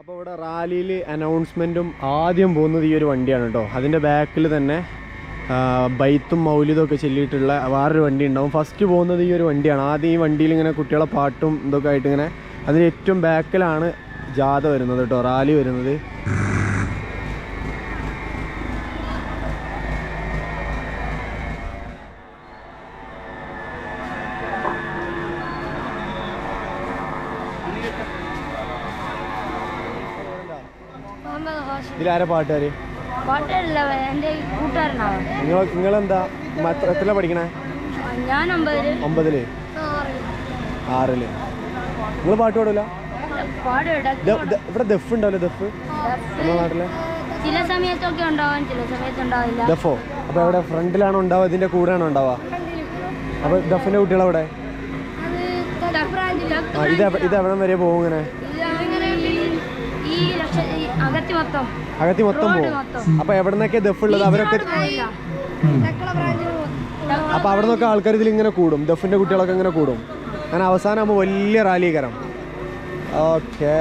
അപ്പോൾ ഇവിടെ റാലിയിൽ അനൗൺസ്മെന്റും ആദ്യം പോകുന്നത് ഈ ഒരു വണ്ടിയാണ് കേട്ടോ. അതിന്റെ ബാക്കിൽ തന്നെ ബൈത്തും മൗലിതും ഒക്കെ ചൊല്ലിയിട്ടുള്ള വേറൊരു വണ്ടി ഉണ്ടാവും. ഫസ്റ്റ് പോകുന്നത് ഈ ഒരു വണ്ടിയാണ്. ആദ്യം ഈ വണ്ടിയിൽ ഇങ്ങനെ കുട്ടികളെ പാട്ടും ഇതൊക്കെ ആയിട്ട് ഇങ്ങനെ അതിന് ഏറ്റവും ബാക്കിലാണ് ജാഥ വരുന്നത് കേട്ടോ റാലി വരുന്നത്. ഇതിലാരെ പാട്ടുകാർ കൂട്ടുകാരനാണ് നിങ്ങൾ നിങ്ങളെന്താ? എത്ര പഠിക്കണേ? ഒമ്പതിൽ ആറിൽ. നിങ്ങൾ പാട്ട് പാടില്ല പാടും ഇവിടെ ദഫ് ഉണ്ടാവില്ലേ ദഫ്? നമ്മുടെ നാട്ടിലെ? ചില സമയത്തൊക്കെ ഉണ്ടാവാൻ ചില സമയത്ത് ഉണ്ടാവില്ല. ദഫോ? അപ്പോൾ എവിടെ? ഫ്രണ്ടിലാണോ ഉണ്ടാവുക ഇതിന്റെ കൂടെയാണോ ഉണ്ടാവുക? അപ്പോൾ ദഫിന്റെ കുട്ടികളെവിടെ ആ ഇത് ഇത് എവിടം വരെ പോകും ഇങ്ങനെ? ഈ ലക്ഷ ഈ അകത്തി മൊത്തം. അകത്തി മൊത്തം പോകും. അപ്പൊ അപ്പോൾ എവിടെ നിന്നൊക്കെ ദഫ് ഉള്ളത്? അവരൊക്കെ അപ്പൊ അവിടെ നിന്നൊക്കെ ആൾക്കാർ ഇതിൽ ഇങ്ങനെ കൂടും. ദഫിന്റെ കുട്ടികളൊക്കെ ഇങ്ങനെ കൂടും. അങ്ങനെ അവസാനമാകുമ്പോൾ വലിയ റാലീകരം ഓക്കേ.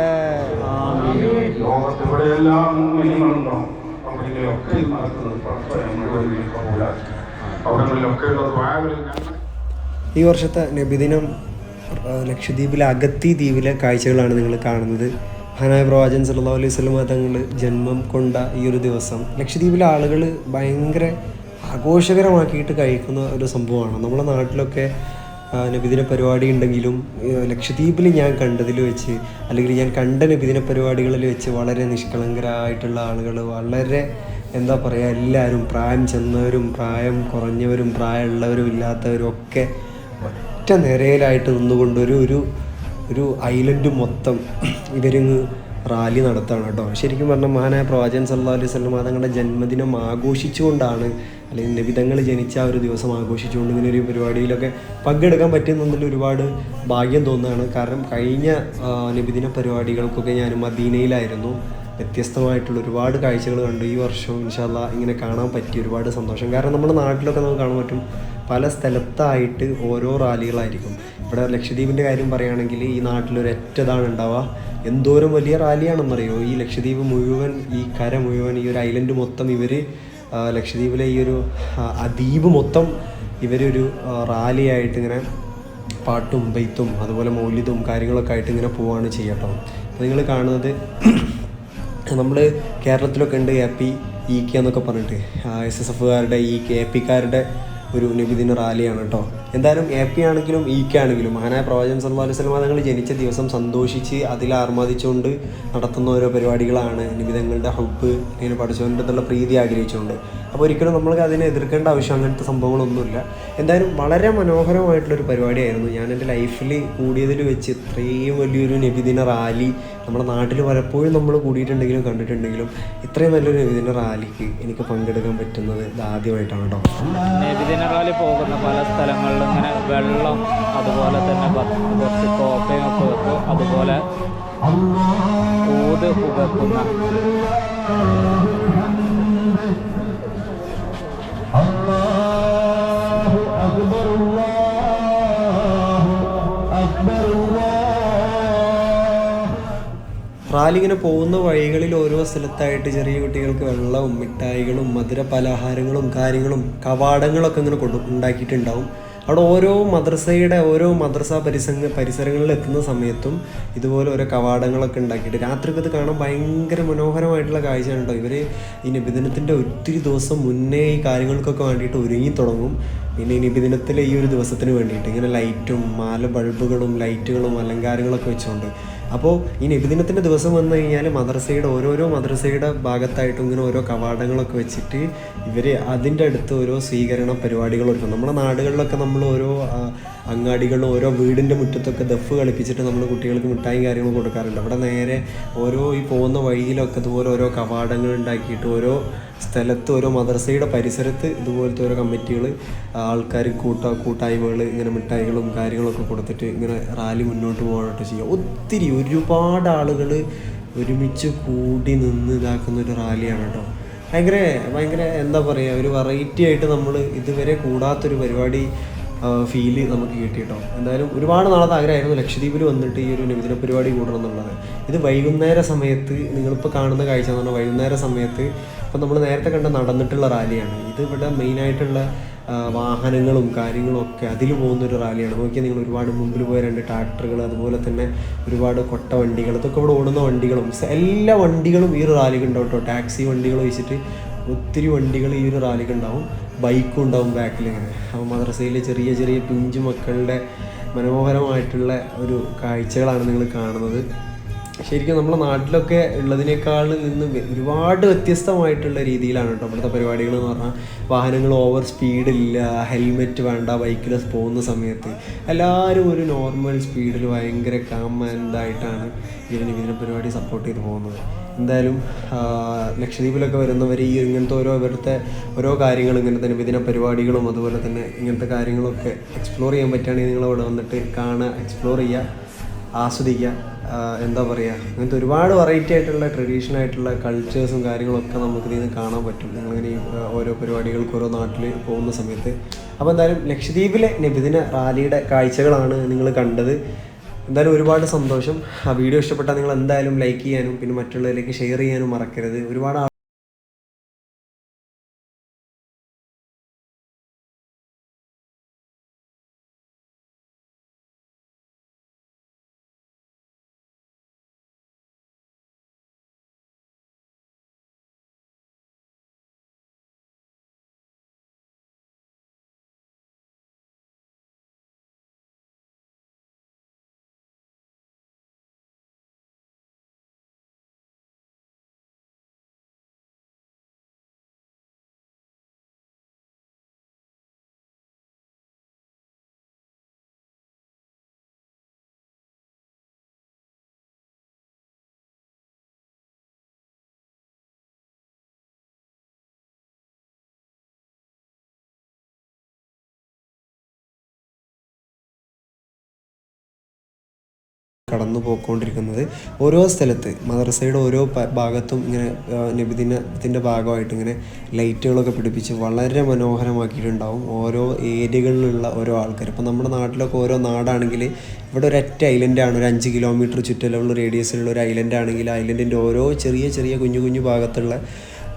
ഈ വർഷത്തെ നബിദിനം ലക്ഷദ്വീപിലെ അഗത്തി ദ്വീപിലെ കാഴ്ചകളാണ് നിങ്ങൾ കാണുന്നത്. മഹാനായ പ്രവാചൻ സല്ലാ അലൈഹി സ്വലമ തങ്ങൾ ജന്മം കൊണ്ട ഈ ഒരു ദിവസം ലക്ഷദ്വീപിലെ ആളുകൾ ഭയങ്കര ആഘോഷകരമാക്കിയിട്ട് കഴിക്കുന്ന ഒരു സംഭവമാണ്. നമ്മുടെ നാട്ടിലൊക്കെ നബിദിന പരിപാടി ഉണ്ടെങ്കിലും ലക്ഷദ്വീപിൽ ഞാൻ കണ്ടതിൽ വെച്ച് അല്ലെങ്കിൽ ഞാൻ കണ്ട നബിദിന പരിപാടികളിൽ വെച്ച് വളരെ നിഷ്കളങ്കരായിട്ടുള്ള ആളുകൾ വളരെ എന്താ പറയുക എല്ലാവരും പ്രായം ചെന്നവരും പ്രായം കുറഞ്ഞവരും പ്രായമുള്ളവരും ഇല്ലാത്തവരും ഒക്കെ ഒറ്റ നിരയിലായിട്ട് നിന്നുകൊണ്ട് ഒരു ഒരു ഒരു ഐലൻഡ് മൊത്തം ഇവരിങ്ങ് റാലി നടത്താണ് കേട്ടോ. ശരിക്കും പറഞ്ഞാൽ മഹാനായ പ്രവാചകൻ സല്ലാ അലൈഹി സ്വലം തങ്ങളുടെ ജന്മദിനം ആഘോഷിച്ചുകൊണ്ടാണ് അല്ലെങ്കിൽ നബിതങ്ങൾ ജനിച്ച ആ ഒരു ദിവസം ആഘോഷിച്ചുകൊണ്ട് ഇങ്ങനെ ഒരു പരിപാടിയിലൊക്കെ പങ്കെടുക്കാൻ പറ്റുന്നതിൽ ഒരുപാട് ഭാഗ്യം തോന്നുകയാണ്. കാരണം കഴിഞ്ഞ നിബിദിന പരിപാടികൾക്കൊക്കെ ഞാൻ മദീനയിലായിരുന്നു വ്യത്യസ്തമായിട്ടുള്ള ഒരുപാട് കാഴ്ചകൾ കണ്ടു. ഈ വർഷം ഇൻഷാല്ല ഇങ്ങനെ കാണാൻ പറ്റി ഒരുപാട് സന്തോഷം. കാരണം നമ്മുടെ നാട്ടിലൊക്കെ നമുക്ക് കാണാൻ പറ്റും പല സ്ഥലത്തായിട്ട് ഓരോ റാലികളായിരിക്കും. ഇവിടെ ലക്ഷദ്വീപിന്റെ കാര്യം പറയുകയാണെങ്കിൽ ഈ നാട്ടിലൊരു ഒറ്റതാണ് ഉണ്ടാവുക. എന്തോരം വലിയ റാലിയാണെന്നറിയോ? ഈ ലക്ഷദ്വീപ് മുഴുവൻ ഈ കര മുഴുവൻ ഈ ഒരു ഐലൻഡ് മൊത്തം ഇവർ ലക്ഷദ്വീപിലെ ഈ ഒരു ദ്വീപ് മൊത്തം ഇവരൊരു റാലിയായിട്ട് ഇങ്ങനെ പാട്ടും ബെയ്ത്തും അതുപോലെ മൗലിതും കാര്യങ്ങളൊക്കെ ആയിട്ട് ഇങ്ങനെ പോവുകയാണ് ചെയ്യട്ടോ അപ്പോൾ നിങ്ങൾ കാണുന്നത് നമ്മൾ കേരളത്തിലൊക്കെ ഉണ്ട് എ പി ഇ കെ എന്നൊക്കെ പറഞ്ഞിട്ട്. എസ് എസ് എഫുകാരുടെ ഈ എ പിക്കാരുടെ ഒരു നബിദിന റാലിയാണ് കേട്ടോ എന്തായാലും എ പി ആണെങ്കിലും ഇ കെ ആണെങ്കിലും മഹാനായ പ്രവാചകൻ സല്ലല്ലാഹു അലൈഹി ജനിച്ച ദിവസം സന്തോഷിച്ച് അതിൽ ആർമാദിച്ചുകൊണ്ട് നടത്തുന്ന ഓരോ പരിപാടികളാണ് നിബിതങ്ങളുടെ ഹബ്ബ് ഇങ്ങനെ പഠിച്ചുകൊണ്ട് എന്നുള്ള പ്രീതി ആഗ്രഹിച്ചുകൊണ്ട്. അപ്പോൾ ഒരിക്കലും നമ്മൾക്ക് അതിനെ എതിർക്കേണ്ട ആവശ്യം അങ്ങനത്തെ സംഭവങ്ങളൊന്നുമില്ല. എന്തായാലും വളരെ മനോഹരമായിട്ടുള്ളൊരു പരിപാടിയായിരുന്നു. ഞാൻ എന്റെ ലൈഫിൽ കൂടിയതിൽ വെച്ച് ഇത്രയും വലിയൊരു നബിദിന റാലി നമ്മുടെ നാട്ടിൽ പലപ്പോഴും നമ്മൾ കൂടിയിട്ടുണ്ടെങ്കിലും കണ്ടിട്ടുണ്ടെങ്കിലും ഇത്രയും നല്ലൊരു നബിദിന റാലിക്ക് എനിക്ക് പങ്കെടുക്കാൻ പറ്റുന്നത് ഇതാദ്യമായിട്ടാണ് കേട്ടോ. നബിദിന റാലി പോകുന്ന പല സ്ഥലങ്ങളിലും ഇങ്ങനെ വെള്ളം അതുപോലെ തന്നെ കുറച്ച് കോട്ടയൊക്കെ വെക്കും. അതുപോലെ ഊത് പുകക്കുന്ന റാലി ഇങ്ങനെ പോകുന്ന വഴികളിൽ ഓരോ സ്ഥലത്തായിട്ട് ചെറിയ കുട്ടികൾക്ക് വെള്ളവും മിഠായികളും മധുര പലഹാരങ്ങളും കാര്യങ്ങളും കവാടങ്ങളൊക്കെ ഇങ്ങനെ കൊണ്ടു ഉണ്ടാക്കിയിട്ടുണ്ടാവും. അവിടെ ഓരോ മദ്രസയുടെ ഓരോ മദ്രസ പരിസര പരിസരങ്ങളിൽ എത്തുന്ന സമയത്തും ഇതുപോലെ ഓരോ കവാടങ്ങളൊക്കെ ഉണ്ടാക്കിയിട്ട് രാത്രിയൊക്കെ ഇത് കാണാൻ ഭയങ്കര മനോഹരമായിട്ടുള്ള കാഴ്ചയാണ് കേട്ടോ ഇവർ ഈ നിബിദിനത്തിന്റെ ഒത്തിരി ദിവസം മുന്നേ ഈ കാര്യങ്ങൾക്കൊക്കെ വേണ്ടിയിട്ട് ഒരുങ്ങി തുടങ്ങും. പിന്നെ ഈ നിബിദിനത്തിലെ ഈ ഒരു ദിവസത്തിന് വേണ്ടിയിട്ട് ഇങ്ങനെ ലൈറ്റും മാല ബൾബുകളും ലൈറ്റുകളും അലങ്കാരങ്ങളൊക്കെ വെച്ചുകൊണ്ട് അപ്പോൾ ഈ നബിദിനത്തിന്റെ ദിവസം വന്നു കഴിഞ്ഞാൽ മദ്രസയുടെ ഓരോരോ മദ്രസയുടെ ഭാഗത്തായിട്ടും ഇങ്ങനെ ഓരോ കവാടങ്ങളൊക്കെ വെച്ചിട്ട് ഇവർ അതിന്റെ അടുത്ത് ഓരോ സ്വീകരണ പരിപാടികൾ ഒരുക്കും. നമ്മുടെ നാടുകളിലൊക്കെ നമ്മൾ ഓരോ അങ്ങാടികളിലും ഓരോ വീടിന്റെ മുറ്റത്തൊക്കെ ദഫ് കളിപ്പിച്ചിട്ട് നമ്മൾ കുട്ടികൾക്ക് മിഠായും കാര്യങ്ങളും കൊടുക്കാറുണ്ട്. അവിടെ നേരെ ഓരോ ഈ പോകുന്ന വഴിയിലൊക്കെ ഇതുപോലെ ഓരോ കവാടങ്ങൾ ഉണ്ടാക്കിയിട്ട് ഓരോ സ്ഥലത്ത് ഓരോ മദ്രസയുടെ പരിസരത്ത് ഇതുപോലത്തെ ഓരോ കമ്മിറ്റികൾ ആൾക്കാർ കൂട്ട കൂട്ടായ്മകൾ ഇങ്ങനെ മിഠായികളും കാര്യങ്ങളൊക്കെ കൊടുത്തിട്ട് ഇങ്ങനെ റാലി മുന്നോട്ട് പോകാനായിട്ട് ചെയ്യുക ഒത്തിരി ഒരുപാട് ആളുകൾ ഒരുമിച്ച് കൂടി നിന്ന് ഇതാക്കുന്ന ഒരു റാലിയാണ് കേട്ടോ. ഭയങ്കര ഭയങ്കര എന്താ പറയുക ഒരു വെറൈറ്റി ആയിട്ട് നമ്മൾ ഇതുവരെ കൂടാത്തൊരു പരിപാടി ഫീൽ നമുക്ക് കിട്ടി കേട്ടോ. എന്തായാലും ഒരുപാട് നാളത്തെ ആഗ്രഹമായിരുന്നു. ലക്ഷദ്വീപിൽ വന്നിട്ട് ഈ ഒരു നബിദിന പരിപാടി കൂടണം എന്നുള്ളത്. ഇത് വൈകുന്നേര സമയത്ത് നിങ്ങളിപ്പോൾ കാണുന്ന കാഴ്ച എന്ന് പറഞ്ഞാൽ വൈകുന്നേര സമയത്ത് ഇപ്പം നമ്മൾ നേരത്തെ കണ്ട നടന്നിട്ടുള്ള റാലിയാണ്. ഇത് ഇവിടെ മെയിനായിട്ടുള്ള വാഹനങ്ങളും കാര്യങ്ങളും ഒക്കെ അതിൽ പോകുന്നൊരു റാലിയാണ്. നോക്കിയാൽ നിങ്ങൾ ഒരുപാട് മുമ്പിൽ പോയ രണ്ട് ട്രാക്ടറുകൾ അതുപോലെ തന്നെ ഒരുപാട് കൊട്ട വണ്ടികൾ ഇതൊക്കെ ഇവിടെ ഓടുന്ന വണ്ടികളും എല്ലാ വണ്ടികളും ഈ ഒരു റാലിക്ക് ഉണ്ടാവും കേട്ടോ ടാക്സി വണ്ടികൾ വെച്ചിട്ട് ഒത്തിരി വണ്ടികൾ ഈ ഒരു റാലിക്ക് ഉണ്ടാവും. ബൈക്കും ഉണ്ടാവും ബാക്കിൽ ഇങ്ങനെ. അപ്പോൾ മദ്രസയിലെ ചെറിയ ചെറിയ പിഞ്ചു മക്കളുടെ മനോഹരമായിട്ടുള്ള ഒരു കാഴ്ചകളാണ് നിങ്ങൾ കാണുന്നത്. ശരിക്കും നമ്മുടെ നാട്ടിലൊക്കെ ഉള്ളതിനേക്കാൾ നിന്ന് ഒരുപാട് വ്യത്യസ്തമായിട്ടുള്ള രീതിയിലാണ് കേട്ടോ ഇവിടുത്തെ പരിപാടികൾ എന്ന് പറഞ്ഞാൽ വാഹനങ്ങൾ ഓവർ സ്പീഡില്ല ഹെൽമെറ്റ് വേണ്ട ബൈക്കിൽ പോകുന്ന സമയത്ത് എല്ലാവരും ഒരു നോർമൽ സ്പീഡിൽ ഭയങ്കര കാം ഇതിന് ഇതിനെ പരിപാടി സപ്പോർട്ട് ചെയ്ത് പോകുന്നത്. എന്തായാലും ലക്ഷദ്വീപിലൊക്കെ വരുന്നവർ ഈ ഇങ്ങനത്തെ ഓരോ ഇവിടുത്തെ ഓരോ കാര്യങ്ങൾ ഇങ്ങനത്തെ വിദിന പരിപാടികളും അതുപോലെ തന്നെ ഇങ്ങനത്തെ കാര്യങ്ങളൊക്കെ എക്സ്പ്ലോർ ചെയ്യാൻ പറ്റുകയാണെങ്കിൽ നിങ്ങൾ അവിടെ വന്നിട്ട് കാണുക എക്സ്പ്ലോർ ചെയ്യുക ആസ്വദിക്കുക. എന്താ പറയുക അങ്ങനത്തെ ഒരുപാട് വെറൈറ്റി ആയിട്ടുള്ള ട്രഡീഷണൽ ആയിട്ടുള്ള കൾച്ചേഴ്സും കാര്യങ്ങളൊക്കെ നമുക്ക് ഇതിൽ നിന്ന് കാണാൻ പറ്റും. നിങ്ങളിങ്ങനെ ഓരോ പരിപാടികൾക്ക് ഓരോ നാട്ടിൽ പോകുന്ന സമയത്ത്. അപ്പോൾ എന്തായാലും ലക്ഷദ്വീപിലെ നബിദിന റാലിയുടെ കാഴ്ചകളാണ് നിങ്ങൾ കണ്ടത്. എന്തായാലും ഒരുപാട് സന്തോഷം. ആ വീഡിയോ ഇഷ്ടപ്പെട്ടാൽ നിങ്ങൾ എന്തായാലും ലൈക്ക് ചെയ്യാനും പിന്നെ മറ്റുള്ളവരിലേക്ക് ഷെയർ ചെയ്യാനും മറക്കരുത്. ഒരുപാട് കടന്നു പോയിക്കൊണ്ടിരിക്കുന്നത് ഓരോ സ്ഥലത്ത് മദ്രസയുടെ ഓരോ ഭാഗത്തും ഇങ്ങനെ നബിദിനത്തിന്റെ ഭാഗമായിട്ട് ഇങ്ങനെ ലൈറ്റുകളൊക്കെ പിടിപ്പിച്ച് വളരെ മനോഹരമാക്കിയിട്ടുണ്ടാവും ഓരോ ഏരിയകളിലുള്ള ഓരോ ആൾക്കാർ ഇപ്പോൾ നമ്മുടെ നാട്ടിലൊക്കെ ഓരോ നാടാണെങ്കിൽ ഇവിടെ ഒരൊറ്റ ഐലൻഡാണ് ഒരു അഞ്ച് കിലോമീറ്റർ ചുറ്റളവുള്ള റേഡിയസിലുള്ള ഒരു ഐലൻഡ് ആണെങ്കിൽ ഐലൻഡിന്റെ ഓരോ ചെറിയ ചെറിയ കുഞ്ഞു കുഞ്ഞു ഭാഗത്തുള്ള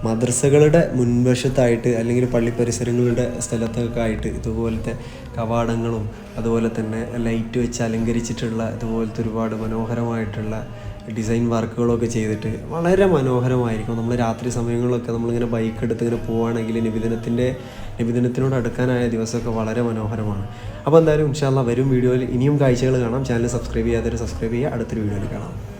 മദ്രസകളുടെ മുൻവശത്തായിട്ട് അല്ലെങ്കിൽ പള്ളി പരിസരങ്ങളുടെ സ്ഥലത്തൊക്കെ ആയിട്ട് ഇതുപോലത്തെ കവാടങ്ങളും അതുപോലെ തന്നെ ലൈറ്റ് വെച്ച് അലങ്കരിച്ചിട്ടുള്ള ഇതുപോലത്തെ ഒരുപാട് മനോഹരമായിട്ടുള്ള ഡിസൈൻ വർക്കുകളൊക്കെ ചെയ്തിട്ട് വളരെ മനോഹരമായിരിക്കും. നമ്മൾ രാത്രി സമയങ്ങളിലൊക്കെ നമ്മളിങ്ങനെ ബൈക്ക് എടുത്ത് ഇങ്ങനെ പോവുകയാണെങ്കിൽ നിബിദിനത്തിന്റെ നിബിദിനത്തിനോട് അടുക്കാനായ ദിവസമൊക്കെ വളരെ മനോഹരമാണ്. അപ്പോൾ എന്തായാലും ഇൻഷാല്ല വരും വീഡിയോയിൽ ഇനിയും കാഴ്ചകൾ കാണാം. ചാനൽ സബ്സ്ക്രൈബ് ചെയ്യാതെ സബ്സ്ക്രൈബ് ചെയ്യുക. അടുത്തൊരു വീഡിയോയിൽ കാണാം.